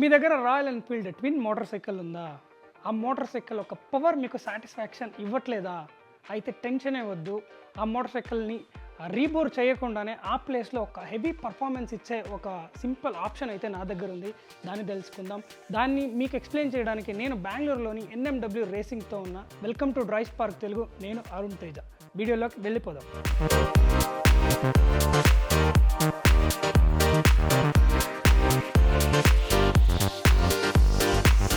మీ దగ్గర Royal Enfield twin motor cycle ఉందా? ఆ మోటార్ సైకిల్ ఒక పవర్ మీకు సాటిస్ఫాక్షన్ ఇవ్వట్లేదా? అయితే టెన్షన్ వద్దు. ఆ మోటార్ సైకిల్ని రీబోర్ చేయకుండానే ఆ ప్లేస్లో ఒక హెవీ పర్ఫార్మెన్స్ ఇచ్చే ఒక సింపుల్ ఆప్షన్ అయితే నా దగ్గర ఉంది. దాన్ని తెలుసుకుందాం. దాన్ని మీకు ఎక్స్ప్లెయిన్ చేయడానికి నేను బెంగళూరులోని ఎన్ఎండబ్ల్యూ రేసింగ్తో ఉన్న. Welcome to drive spark Telugu. నేను అరుణ్ తేజ. వీడియోలోకి వెళ్ళిపోదాం.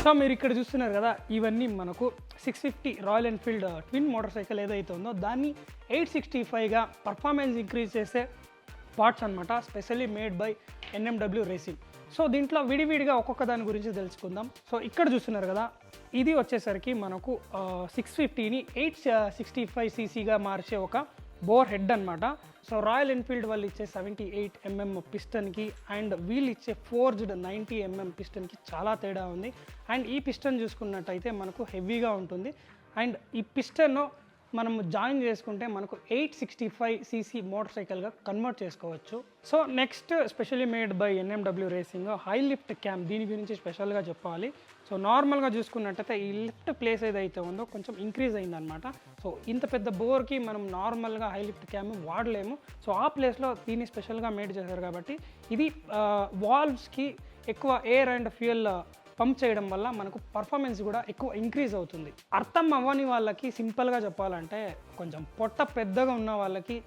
సో మీరు ఇక్కడ చూస్తున్నారు కదా ఇవన్నీ మనకు six fifty Royal Enfield twin motor cycle ఏదైతే ఉందో దాన్ని ఎయిట్ సిక్స్టీ ఫైవ్గా పర్ఫార్మెన్స్ ఇంక్రీజ్ చేసే పార్ట్స్ అనమాట specially made by NMW racing so దీంట్లో విడివిడిగా ఒక్కొక్క దాని గురించి తెలుసుకుందాం. సో ఇక్కడ చూస్తున్నారు కదా ఇది వచ్చేసరికి మనకు సిక్స్ ఫిఫ్టీని ఎయిట్ సిక్స్టీ ఫైవ్ సీసీగా మార్చే ఒక బోర్ హెడ్ అనమాట సో రాయల్ ఎన్ఫీల్డ్ వాళ్ళు ఇచ్చే సెవెంటీ ఎయిట్ ఎంఎం పిస్టన్కి అండ్ వీళ్ళు ఇచ్చే ఫోర్జ్డ్ నైంటీ ఎంఎం పిస్టన్కి చాలా తేడా ఉంది. అండ్ ఈ పిస్టన్ చూసుకున్నట్టయితే మనకు హెవీగా ఉంటుంది. అండ్ ఈ పిస్టన్ మనం జాయిన్ చేసుకుంటే మనకు eight sixty five CC motor సైకిల్గా convert చేసుకోవచ్చు. So next specially made by NMW racing high lift cam దీని గురించి స్పెషల్గా చెప్పాలి. సో నార్మల్గా చూసుకున్నట్టయితే ఈ లిఫ్ట్ ప్లేస్ ఏదైతే ఉందో కొంచెం ఇంక్రీజ్ అయిందనమాట సో ఇంత పెద్ద బోర్కి మనం నార్మల్గా హై లిఫ్ట్ క్యామ్ వాడలేము. సో ఆ ప్లేస్లో దీన్ని స్పెషల్గా మేడ్ చేశారు కాబట్టి ఇది వాల్వ్స్కి ఎక్కువ ఎయిర్ అండ్ ఫ్యూయల్ పంప్ చేయడం వల్ల మనకు పర్ఫార్మెన్స్ కూడా ఎక్కువ ఇంక్రీజ్ అవుతుంది. అర్థం అవ్వని వాళ్ళకి సింపుల్గా చెప్పాలంటే కొంచెం పొట్ట పెద్దగా ఉన్న వాళ్ళకి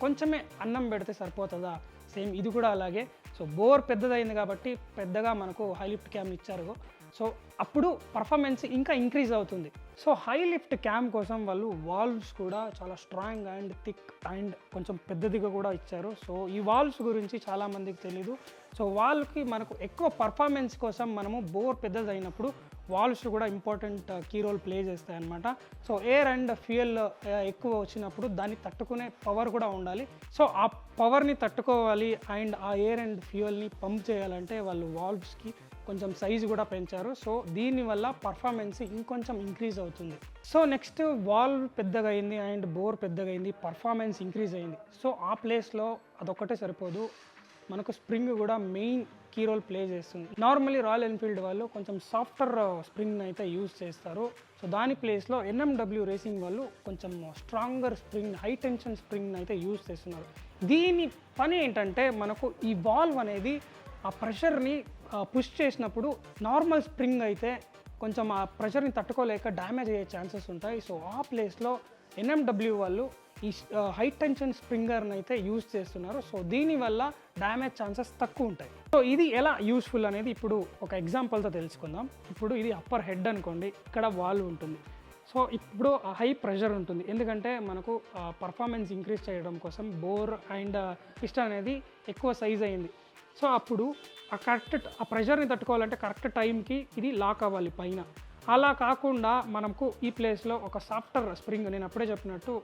కొంచెమే అన్నం పెడితే సరిపోతుందా? సేమ్ ఇది కూడా అలాగే. సో బోర్ పెద్దదైంది కాబట్టి పెద్దగా మనకు హైలిఫ్ట్ క్యామ్ ఇచ్చారు. సో అప్పుడు పర్ఫార్మెన్స్ ఇంకా ఇంక్రీజ్ అవుతుంది. సో హై లిఫ్ట్ క్యామ్ కోసం వాళ్ళు వాల్వ్స్ కూడా చాలా స్ట్రాంగ్ అండ్ థిక్ అండ్ కొంచెం పెద్దదిగా కూడా ఇచ్చారు. సో ఈ వాల్వ్స్ గురించి చాలామందికి తెలీదు. సో వాళ్ళకి మనకు ఎక్కువ పర్ఫార్మెన్స్ కోసం మనము బోర్ పెద్దదైనప్పుడు వాల్వ్స్ కూడా ఇంపార్టెంట్ కీ రోల్ ప్లే చేస్తాయి అనమాట సో ఎయిర్ అండ్ ఫ్యూయల్ ఎక్కువ వచ్చినప్పుడు దాన్ని తట్టుకునే పవర్ కూడా ఉండాలి. సో ఆ పవర్ని తట్టుకోవాలి అండ్ ఆ ఎయిర్ అండ్ ఫ్యూయల్ని పంప్ చేయాలంటే వాళ్ళు వాల్వ్స్కి కొంచెం సైజు కూడా పెంచారు. సో దీనివల్ల పర్ఫార్మెన్స్ ఇంకొంచెం ఇంక్రీజ్ అవుతుంది. సో నెక్స్ట్ వాల్వ్ పెద్దగా అయింది అండ్ బోర్ పెద్దగా అయింది పర్ఫార్మెన్స్ ఇంక్రీజ్ అయింది. సో ఆ ప్లేస్లో అదొక్కటే సరిపోదు. మనకు స్ప్రింగ్ కూడా మెయిన్ కీ రోల్ ప్లే చేస్తుంది. నార్మల్లీ రాయల్ ఎన్ఫీల్డ్ వాళ్ళు కొంచెం సాఫ్ట్వేర్ స్ప్రింగ్ uh, అయితే యూజ్ చేస్తారు. సో దాని ప్లేస్లో ఎన్ఎండబ్ల్యూ రేసింగ్ వాళ్ళు కొంచెం stronger spring high tension spring అయితే యూజ్ చేస్తున్నారు. దీని పని ఏంటంటే మనకు ఈ వాల్వ్ అనేది ఆ ప్రెషర్ని పుష్ చేసినప్పుడు నార్మల్ స్ప్రింగ్ అయితే కొంచెం ఆ ప్రెషర్ని తట్టుకోలేక డ్యామేజ్ అయ్యే ఛాన్సెస్ ఉంటాయి. సో ఆ ప్లేస్లో ఎన్ఎండబ్ల్యూ వాళ్ళు ఈ హై టెన్షన్ స్ప్రింగర్ని అయితే యూజ్ చేస్తున్నారు. సో దీనివల్ల డ్యామేజ్ ఛాన్సెస్ తక్కువ ఉంటాయి. సో ఇది ఎలా యూస్ఫుల్ అనేది ఇప్పుడు ఒక ఎగ్జాంపుల్తో తెలుసుకుందాం. ఇప్పుడు ఇది అప్పర్ హెడ్ అనుకోండి ఇక్కడ వాల్వ్ ఉంటుంది. సో ఇప్పుడు హై ప్రెషర్ ఉంటుంది. ఎందుకంటే మనకు పర్ఫార్మెన్స్ ఇంక్రీజ్ చేయడం కోసం బోర్ అండ్ పిస్ట్ అనేది ఎక్కువ సైజ్ అయింది. సో అప్పుడు ఆ కరెక్ట్ ఆ ప్రెషర్ని తట్టుకోవాలంటే కరెక్ట్ టైంకి ఇది లాక్ అవ్వాలి పైన. అలా కాకుండా మనకు ఈ ప్లేస్లో ఒక సాఫ్ట్వేర్ స్ప్రింగ్ నేను అప్పుడే చెప్పినట్టు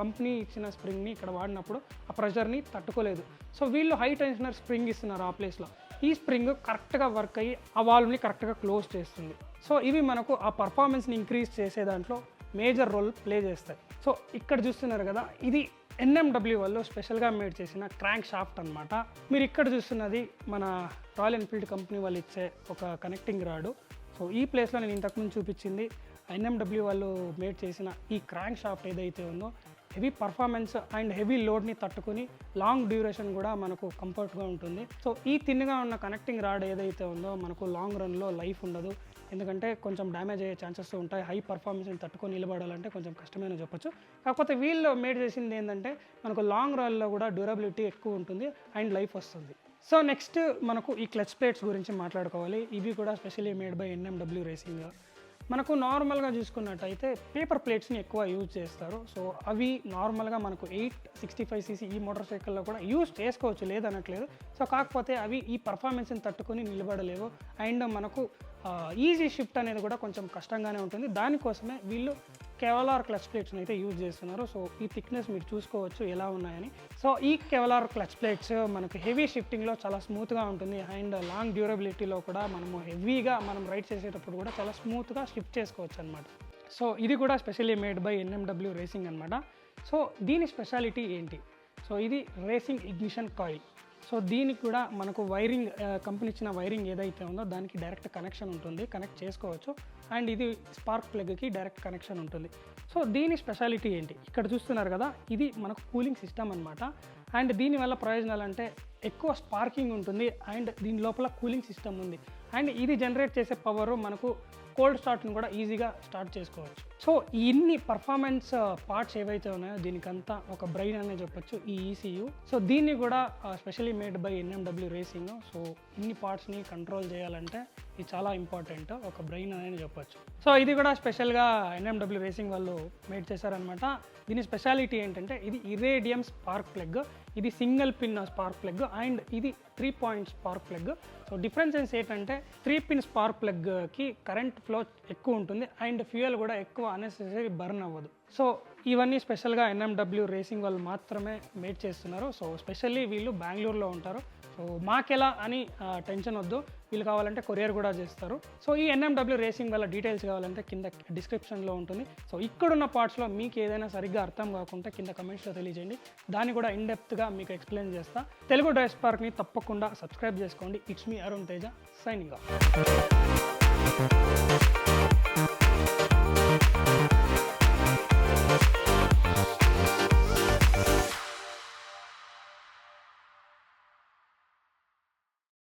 కంపెనీ ఇచ్చిన స్ప్రింగ్ని ఇక్కడ వాడినప్పుడు ఆ ప్రెషర్ని తట్టుకోలేదు. సో వీళ్ళు హై టెన్షనర్ స్ప్రింగ్ ఇస్తున్నారు ఆ ప్లేస్లో ఈ స్ప్రింగ్ కరెక్ట్గా వర్క్ అయ్యి ఆ వాల్వ్ని కరెక్ట్గా క్లోజ్ చేస్తుంది. సో ఇవి మనకు ఆ పర్ఫార్మెన్స్ని ఇంక్రీజ్ చేసే దాంట్లో మేజర్ రోల్ ప్లే చేస్తాయి. సో ఇక్కడ చూస్తున్నారు కదా ఇది ఎన్ఎండబ్ల్యూ వాళ్ళు స్పెషల్గా మేడ్ చేసిన క్రాంక్ షాఫ్ట్ అనమాట మీరు ఇక్కడ చూస్తున్నది మన రాయల్ ఎన్ఫీల్డ్ కంపెనీ వాళ్ళు ఇచ్చే ఒక కనెక్టింగ్ రాడు సో ఈ ప్లేస్లో నేను ఇంతకుముందు చూపించింది ఎన్ఎండబ్ల్యూ వాళ్ళు మేడ్ చేసిన ఈ క్రాంక్ షాఫ్ట్ ఏదైతే ఉందో హెవీ పర్ఫార్మెన్స్ అండ్ హెవీ లోడ్ని తట్టుకుని లాంగ్ డ్యూరేషన్ కూడా మనకు కంఫర్ట్గా ఉంటుంది. సో ఈ తిన్నగా ఉన్న కనెక్టింగ్ రాడ్ ఏదైతే ఉందో మనకు లాంగ్ రన్లో లైఫ్ ఉండదు. ఎందుకంటే కొంచెం డ్యామేజ్ అయ్యే ఛాన్సెస్ ఉంటాయి. హై పర్ఫార్మెన్స్ని తట్టుకొని నిలబడాలంటే కొంచెం కష్టమైన చెప్పొచ్చు. కాకపోతే వీళ్ళు మేడ్ చేసింది ఏంటంటే మనకు లాంగ్ రాల్లో కూడా డ్యూరబిలిటీ ఎక్కువ ఉంటుంది అండ్ లైఫ్ వస్తుంది. సో నెక్స్ట్ మనకు ఈ క్లచ్ ప్లేట్స్ గురించి మాట్లాడుకోవాలి. ఇవి కూడా specially made by NMW racing. మనకు నార్మల్గా చూసుకున్నట్టయితే పేపర్ ప్లేట్స్ని ఎక్కువ యూజ్ చేస్తారు. సో అవి నార్మల్గా మనకు ఎయిట్ సిక్స్టీ ఫైవ్ సీసీ ఈ మోటార్ సైకిల్లో కూడా యూజ్ చేసుకోవచ్చు లేదనట్లేదు. సో కాకపోతే అవి ఈ పర్ఫార్మెన్స్ని తట్టుకొని నిలబడలేవు. అండ్ మనకు ఈజీ షిఫ్ట్ అనేది కూడా కొంచెం కష్టంగానే ఉంటుంది. దానికోసమే వీళ్ళు కెవలార్ క్లచ్ ప్లేట్స్ని అయితే యూజ్ చేస్తున్నారు. సో ఈ థిక్నెస్ మీరు చూసుకోవచ్చు ఎలా ఉన్నాయని. సో ఈ కెవలార్ క్లచ్ ప్లేట్స్ మనకు హెవీ షిఫ్టింగ్లో చాలా స్మూత్గా ఉంటుంది. అండ్ లాంగ్ డ్యూరబిలిటీలో కూడా మనము హెవీగా మనం రైడ్ చేసేటప్పుడు కూడా చాలా స్మూత్గా షిఫ్ట్ చేసుకోవచ్చు అనమాట సో ఇది కూడా specially made by NMW racing అనమాట సో దీని స్పెషాలిటీ ఏంటి? సో ఇది రేసింగ్ ఇగ్నిషన్ కాయిల్ సో దీనికి కూడా మనకు వైరింగ్ కంపెనీ ఇచ్చిన వైరింగ్ ఏదైతే ఉందో దానికి డైరెక్ట్ కనెక్షన్ ఉంటుంది కనెక్ట్ చేసుకోవచ్చు. అండ్ ఇది స్పార్క్ ప్లగ్కి డైరెక్ట్ కనెక్షన్ ఉంటుంది. సో దీని స్పెషాలిటీ ఏంటి? ఇక్కడ చూస్తున్నారు కదా ఇది మనకు కూలింగ్ సిస్టమ్ అనమాట అండ్ దీనివల్ల ప్రయోజనాలు అంటే ఎక్కువ స్పార్కింగ్ ఉంటుంది అండ్ దీని లోపల కూలింగ్ సిస్టమ్ ఉంది. అండ్ ఇది జనరేట్ చేసే పవర్ మనకు కోల్డ్ స్టార్ట్ని కూడా ఈజీగా స్టార్ట్ చేసుకోవచ్చు. సో ఇన్ని పర్ఫార్మెన్స్ పార్ట్స్ ఏవైతే ఉన్నాయో దీనికంతా ఒక బ్రెయిన్ అనే చెప్పొచ్చు ఈ ఈసీయు సో దీన్ని కూడా specially made by NMW racing so ఇన్ని పార్ట్స్ని కంట్రోల్ చేయాలంటే ఇది చాలా ఇంపార్టెంట్ ఒక బ్రెయిన్ అనేది చెప్పొచ్చు. సో ఇది కూడా స్పెషల్గా ఎన్ఎండబ్ల్యూ రేసింగ్ వాళ్ళు మేడ్ చేశారనమాట దీని స్పెషాలిటీ ఏంటంటే ఇది ఇరేడియం స్పార్క్ ప్లగ్ ఇది single pin spark plug and ఇది three point spark plug. So differences ఏంటంటే త్రీ పిన్ స్పార్క్ ప్లగ్కి కరెంట్ ఫ్లో ఎక్కువ ఉంటుంది అండ్ ఫ్యూయల్ కూడా ఎక్కువ అనెసెసరీ బర్న్ అవ్వదు. సో ఇవన్నీ స్పెషల్గా ఎన్ఎండబ్ల్యూ రేసింగ్ వాళ్ళు మాత్రమే మేడ్ చేస్తున్నారు. సో స్పెషల్లీ వీళ్ళు బెంగళూరులో ఉంటారు. సో మాకెలా అని టెన్షన్ వద్దు. వీళ్ళు కావాలంటే కొరియర్ కూడా చేస్తారు. సో ఈ ఎన్ఎండబ్ల్యూ రేసింగ్ వల్ల డీటెయిల్స్ కావాలంటే కింద డిస్క్రిప్షన్లో ఉంటుంది. సో ఇక్కడున్న పార్ట్స్లో మీకు ఏదైనా సరిగ్గా అర్థం కాకుండా కింద కమెంట్స్లో తెలియజేయండి. దాన్ని కూడా ఇన్డెప్త్గా మీకు ఎక్స్ప్లెయిన్ చేస్తా. తెలుగు డ్రైవ్ స్పార్క్ని తప్పకుండా సబ్స్క్రైబ్ చేసుకోండి. It's me Arun Teja signing off